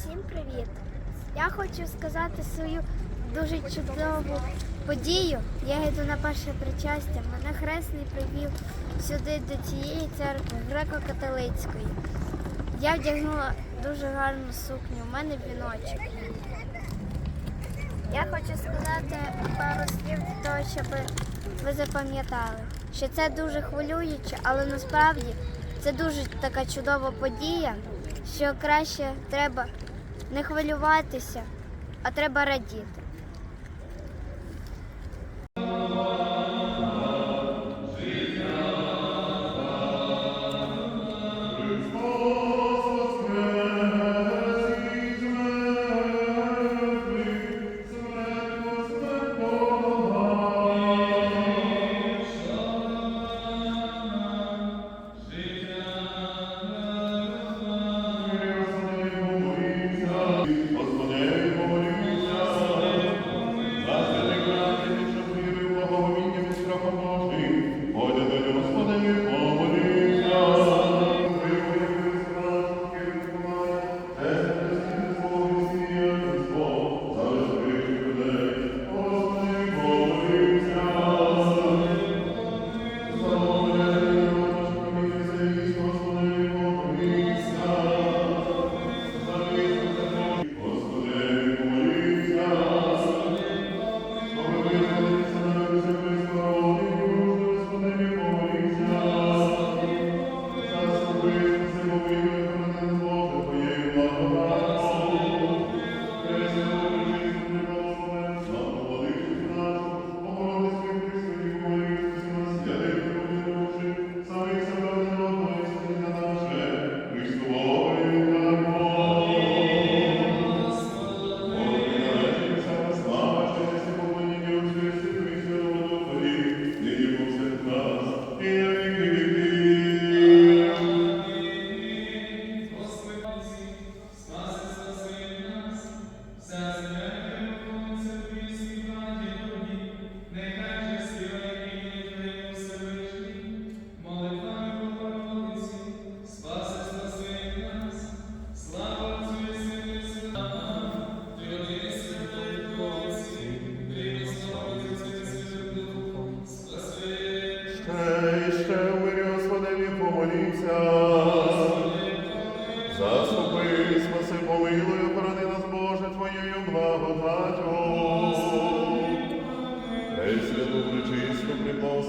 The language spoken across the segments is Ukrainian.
Всім привіт! Я хочу сказати свою дуже чудову подію. Я йду на перше причастя. Мене хресний привів сюди до цієї церкви греко-католицької. Я вдягнула дуже гарну сукню, у мене віночок. Я хочу сказати пару слів для того, щоб ви запам'ятали, що це дуже хвилююче, але насправді це дуже така чудова подія, що краще треба не хвилюватися, а треба радіти.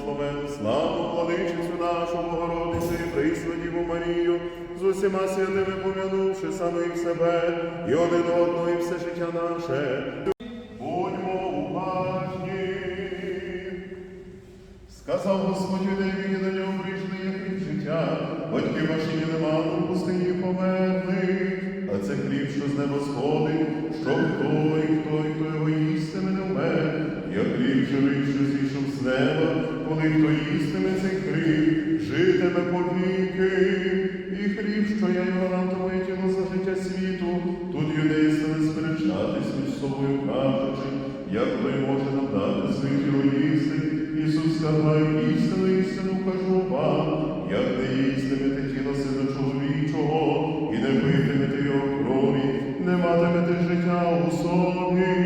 Приблагословену, славу, владичицю нашу, Богородицю і присвятіву Марію, з усіма святими помянувши самих себе і один одного, і все життя наше. Будьмо уважні. Сказав Господь Юдеї до нього прийшли життя, батьки ваші не нема пустині померли, а це хліб, що з неба коли хто їстиме цей хліб, житиме повіки, і хліб, що я його дам, тіло за життя світу, тут юдеї стали сперечатись між собою, кажучи, як той може нам дати своє тіло їсти, Ісус сказав, істину, істину кажу вам, як не їстимете тіло сина чоловічого, і не питимете його крові, не матимете життя у собі.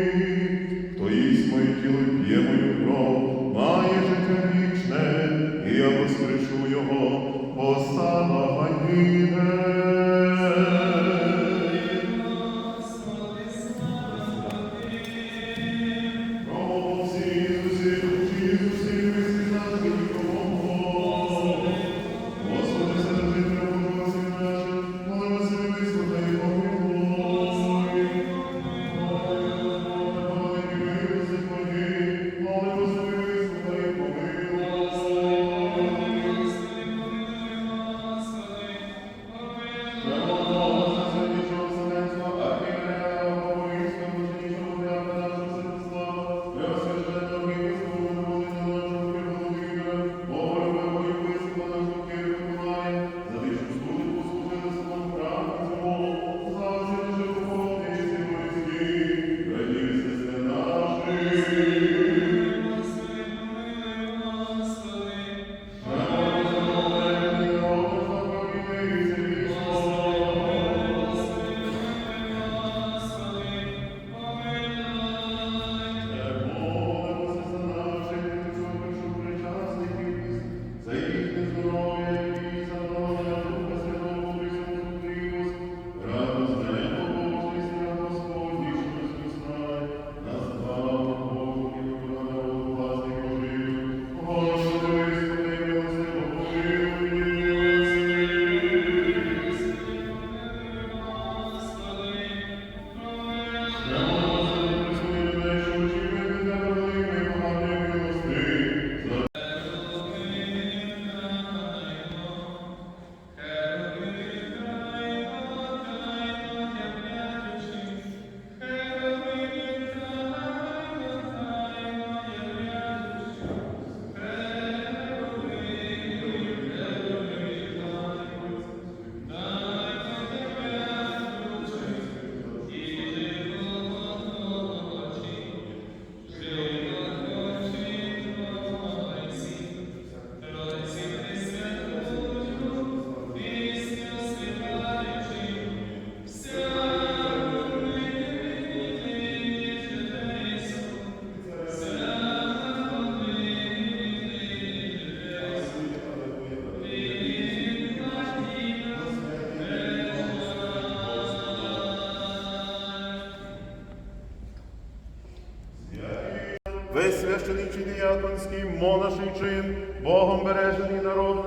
християнський монаший чин, Богом бережений народ.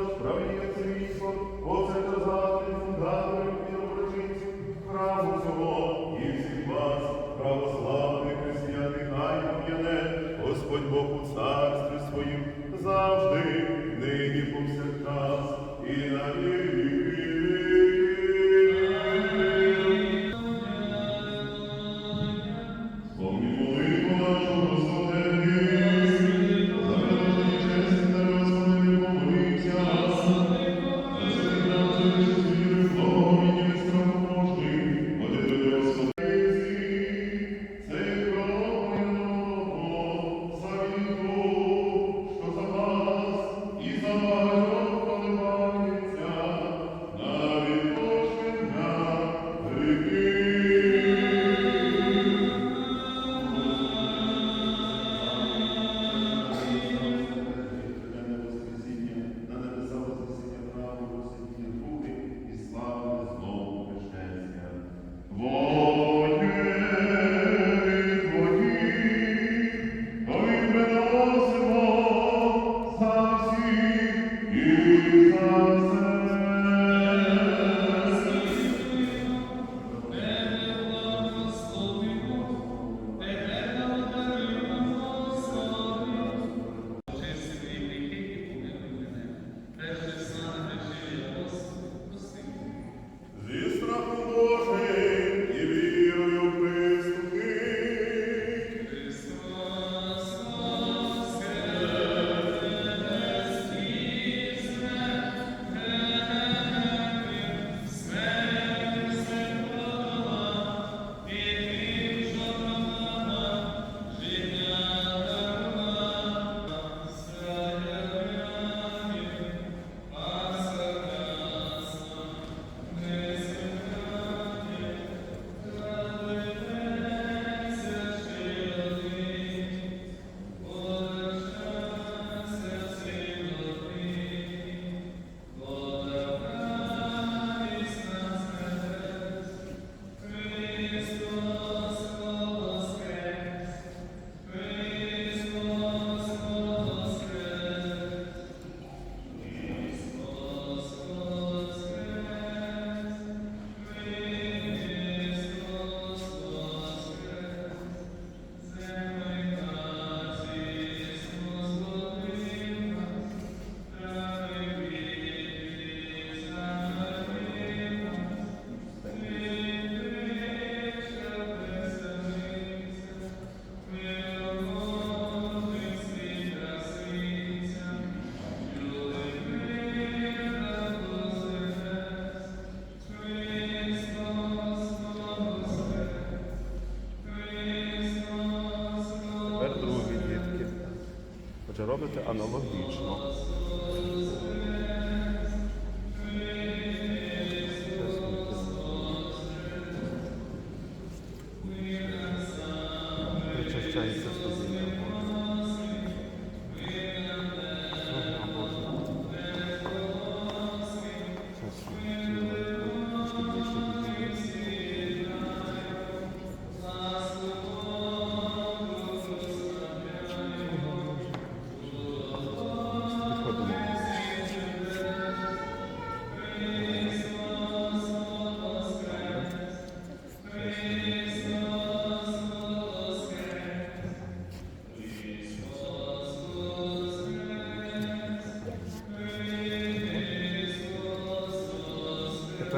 робите аналогічно.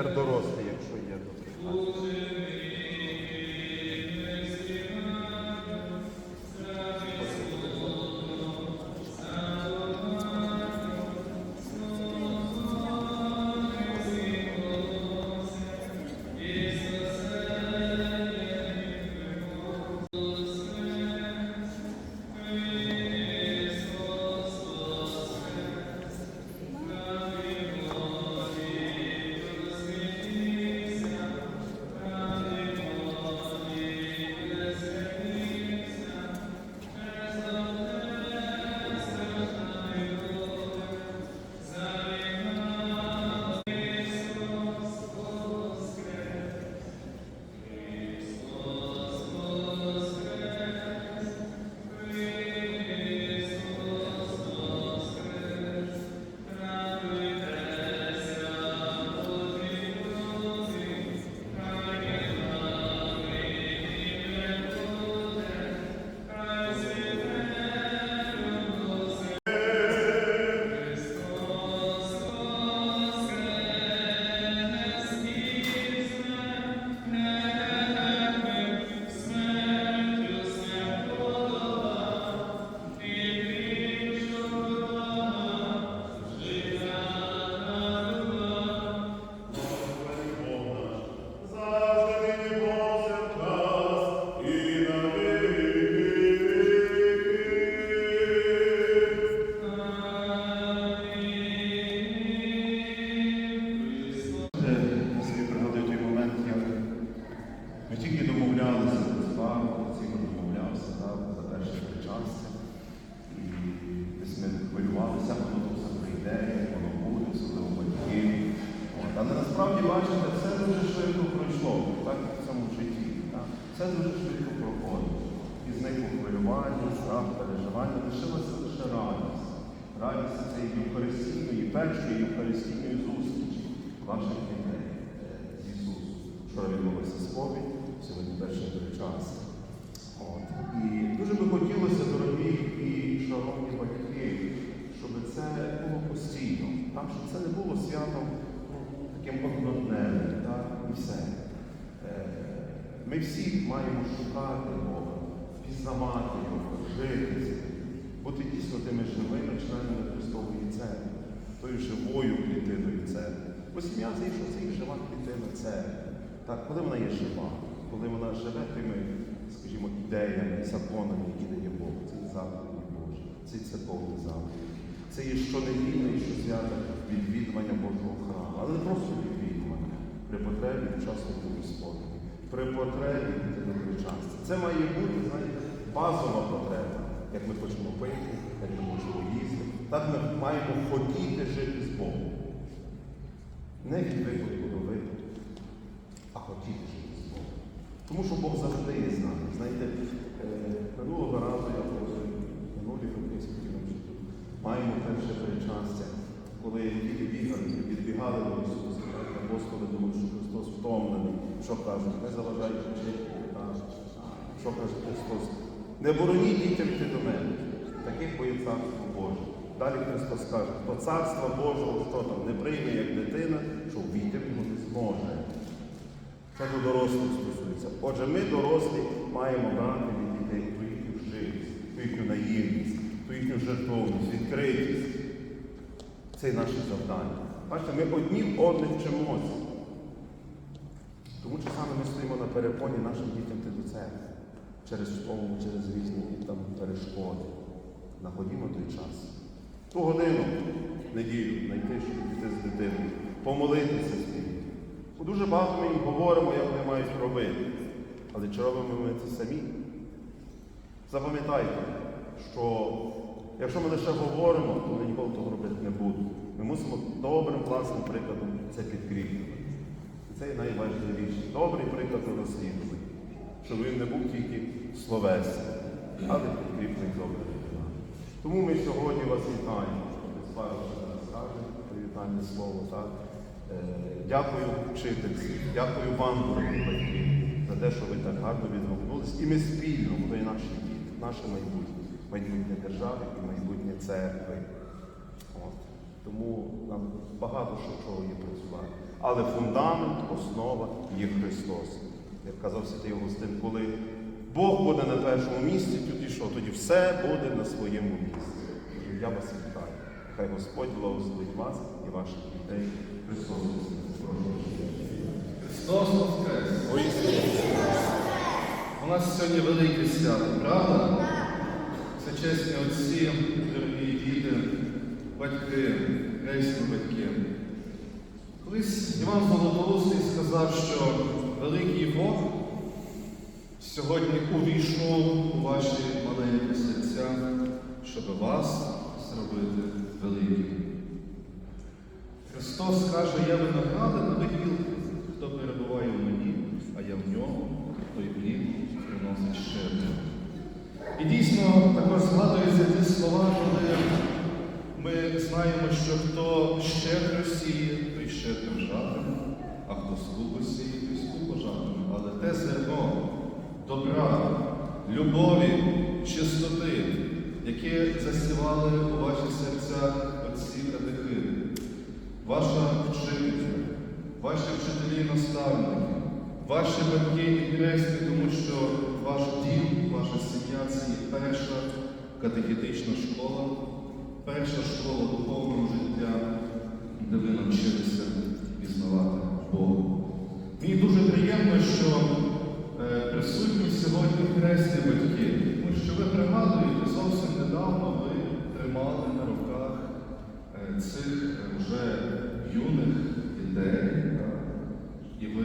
тепер дорослі. Всі маємо шукати Бога, пізнавати Його, жити з ним, бути дійсно тими живими членами Христової церкви, тою живою клітиною церкви. Бо сім'я це що і жива клітина церкви. Так, коли вона є жива, коли вона живе тими, скажімо, ідеями, законами, які дає Бог, це і заповіді Божі, це і церковні заповіді. Це є щонедільне і щосвяте відвідування Божого храму, але не просто відвідування, при потребі бути сповнені, при потребі йти до причастя. Це має бути, знаєте, базова потреба, як ми хочемо пити, як ми хочемо їсти. Так ми маємо хотіти жити з Богом. Не від випадку до випадку, а хотіти жити з Богом. Тому що Бог завжди є з нами. Знаєте, е, минулого разу я минулі роки. Маємо перше причастя, коли діти бігали, підбігали до Ісуса, апостоли думали, що Христос втомлений. Що кажуть? Не заважайте вчити. Що каже Христос? Не бороніть дітям йти до мене. Таких боє царство Боже. Далі Христос каже, хто царства Божого, що там не прийме як дитина, що війти в нього не зможе. Це до дорослих стосується. Отже, ми, дорослі, маємо брати від дітей ту їхню живість, ту їхню наївність, ту їхню жертовність, відкритість. Це наше завдання. Бачите, ми одні в одних вчимося. Тому що саме ми стоїмо на перепоні нашим дітям йти до церкви. Через школу, через різні там, перешкоди. Находімо той час. Ту годину неділю знайти, щоб піти з дитиною, помолитися з ним. Бо дуже багато ми їм говоримо, як вони мають робити. Але чи робимо ми це самі? Запам'ятайте, що якщо ми лише говоримо, то вони ніколи того робити не будуть. Ми мусимо добрим власним прикладом це підкріплювати. Це найважливіше. Добрий приклад у розслідуванні. Щоб він не був тільки словесний, але підкріплений добрим виконанням. Тому ми сьогодні вас вітаємо. Скаже привітальне слово. Так? Е, Дякую вчительці, дякую вам, батьки, за те, що ви так гарно відгукнулись. І ми спільно, бо і наші діти, наше майбутнє, майбутнє держави і майбутнє церкви. От. Тому нам багато що чого є працювати. Але фундамент, основа є Христос. Як казав Святий Августин, коли Бог буде на першому місці, тоді що? Тоді все буде на своєму місці. І Я вас вітаю. Хай Господь благословить вас і ваших дітей. Христос. Христос Воскрес! У нас сьогодні велике свято, правда? Це чесні отці, дорогі діти, батьки, рейсні батьки. Колись Іван Золотоустий сказав, що великий Бог сьогодні увійшов у ваші маленькі серця, щоб вас зробити великим. Христос каже, я виноградина гілки, хто перебуває в мені, а я в ньому, той плід приносить щедро. І дійсно також згадуються ті слова, коли ми знаємо, що хто щедро сіє, щедро жатиме, а хто скупо сіє, той скупо жатиме. Але те зерно добра, любові, чистоти, яке засівали у ваші серця отці катехи, ваша вчителька, ваші вчителі і наставники, ваші батьки і хресні, тому що ваш дім, ваша сім'я це є перша катехетична школа, перша школа духовного життя, де ви навчилися пізнавати Бога. Мені дуже приємно, що е, присутні сьогодні хресні батьки, тому що ви пригадуєте, зовсім недавно ви тримали на руках е, цих вже юних дітей, і ви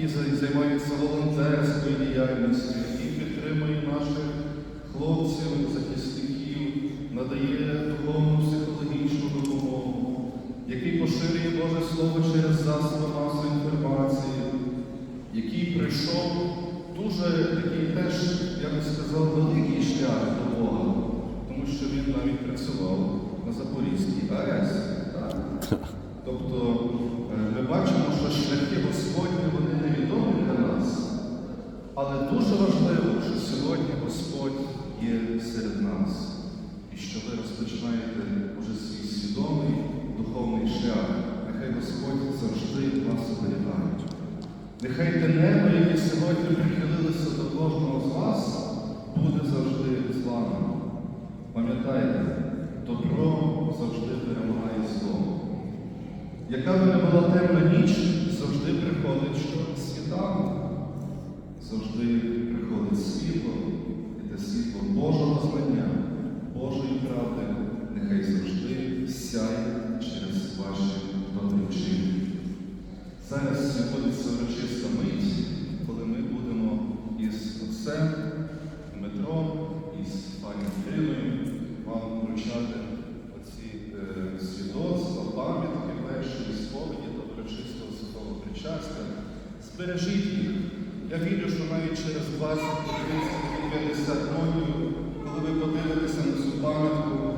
який за- займається волонтерською діяльністю, який підтримує наших хлопців, захисників, надає духовну психологічну допомогу, який поширює Боже Слово через засоби масової інформації, який прийшов дуже такий теж, я би сказав, великий шлях до Бога, тому що він навіть працював на Запорізькій АЕС. Важливо, що сьогодні Господь є серед нас, і що ви розпочинаєте уже свій свідомий духовний шлях. Нехай Господь завжди вас оберігає. Нехай те небо, яке сьогодні прихилилося до кожного з вас, буде завжди з вами. Пам'ятайте, добро завжди перемагає зло. Яка б не була темна ніч, завжди приходить що світанок. Завжди приходить світло, і те світло Божого знання, Божої правди, нехай завжди сяє через ваші добрі вчинки. Зараз відбудеться урочиста мить, коли ми будемо із отцем Дмитром, із пані Іриною вам вручати оці е, свідоцтва, пам'ятки першої сповіді та урочистого святого причастя. Збережіть їх. Я вірю, що навіть через 20, 30, 50 років, коли ви подивитеся на цю пам'ятку,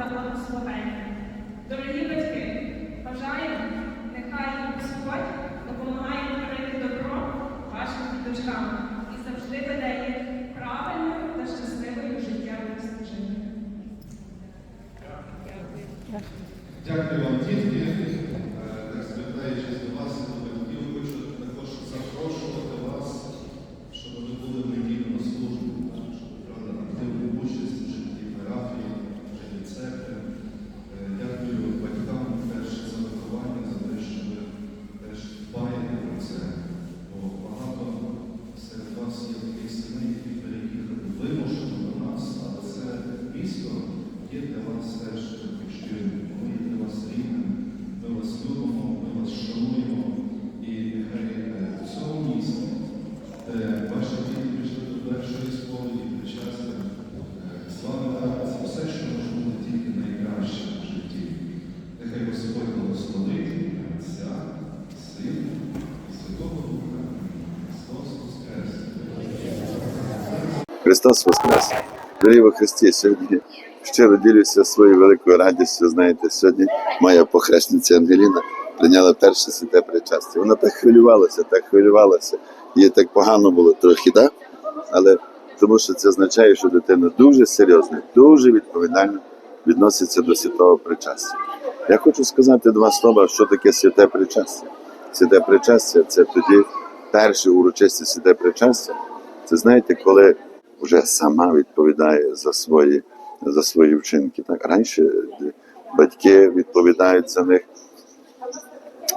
та благословення. Дорогі батьки, бажаємо, нехай Господь допомагає творити добро вашим діточкам і завжди веде їх правильною та щасливою життєвою стежиною. Дякую вам, дітки. Е, Так звертаючись до вас, до батьків, хочу також запрошувати вас, щоб ви були в недільну службу, так, щоб брали активну участь у житті парафії, в житті церкви. Е, Дякую батькам теж за виховання, за те, що ви теж дбаєте про це. Бо багато серед вас є таких сімей, які переїхали вимушено до нас, але це місто є для вас теж щирим. Воно є для вас рідним. Ми вас любимо, ми вас шануємо. І нехай е, в цьому місті, де ваші діти прийшли до першої сповіді, причастя, е, з вами трапиться все, що може бути тільки найкраще в житті. Нехай Господь благословить Отця, Сина і Святого Духа. Христос Воскрес! Христос Воскрес! Дорогі во Христі, сьогодні щиро ділюся своєю великою радістю. Знаєте, сьогодні моя похресниця Ангеліна прийняла перше святе причастя. Вона так хвилювалася, так хвилювалася. Їй так погано було трохи, так? Але тому що це означає, що дитина дуже серйозно, дуже відповідально відноситься до святого причастя. Я хочу сказати два слова, що таке святе причастя. Святе причастя це тоді перше урочисте святе причастя. Це знаєте, коли вже сама відповідає за свої, за свої вчинки. Так раніше е, батьки відповідають за них.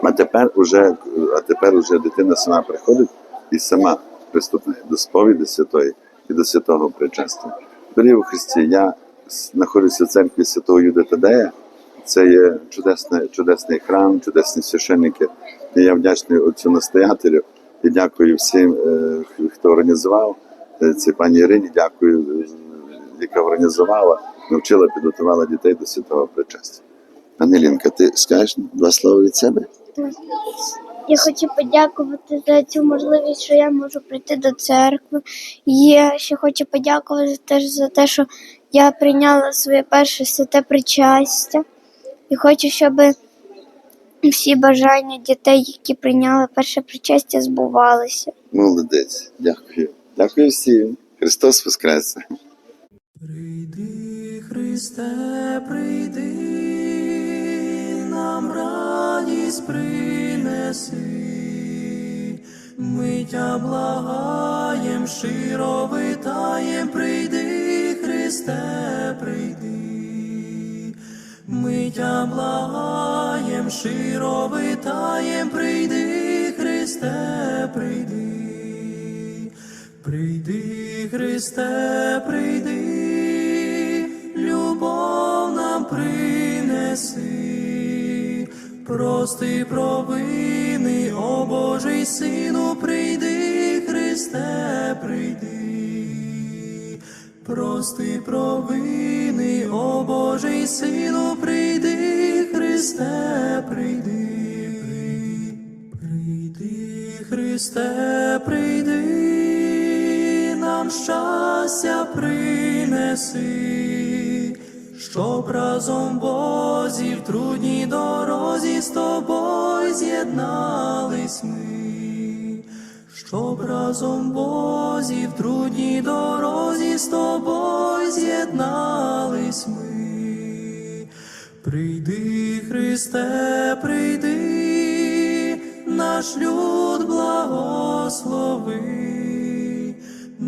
А тепер уже, а тепер уже дитина сама приходить і сама приступає до сповіді святої і до святого причастя. Дорогі у Христі, я знаходжуся в церкві святого Юда Тадея. Це є чудесний, чудесний храм, чудесні священники. І я вдячний отцю настоятелю і дякую всім, е, хто організував. Е, Це пані Ірині, дякую, е, яка організувала, навчила, підготувала дітей до святого причастя. Анелінка, ти скажеш два слова від себе? Я хочу подякувати за цю можливість, що я можу прийти до церкви. І я ще хочу подякувати теж за те, що я прийняла своє перше святе причастя. І хочу, щоб всі бажання дітей, які прийняли перше причастя, збувалися. Молодець, дякую. Дякую всім. Христос Воскресе! Прийди, Христе, прийди, нам радість принеси, ми тя благаєм, щиро витаєм, прийди, Христе, прийди, ми тя благаєм, щиро витаєм, прийди, Христе, прийди. Прийди, Христе, прийди, любов нам принеси, прости провини, о Божий Сину, прийди, Христе, прийди, прости провини, о Божий Сину, прийди, Христе, прийди, прийди, Христе, прийди, нам щастя принеси, щоб разом Бозі в трудній дорозі з тобою з'єднались ми. щоб разом Бозі в трудній дорозі з тобою з'єднались ми. Прийди, Христе, прийди, наш люд благослови,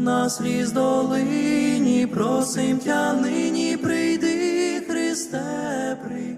нас ліз долині, просим тя нині, прийди, Христе, прийди.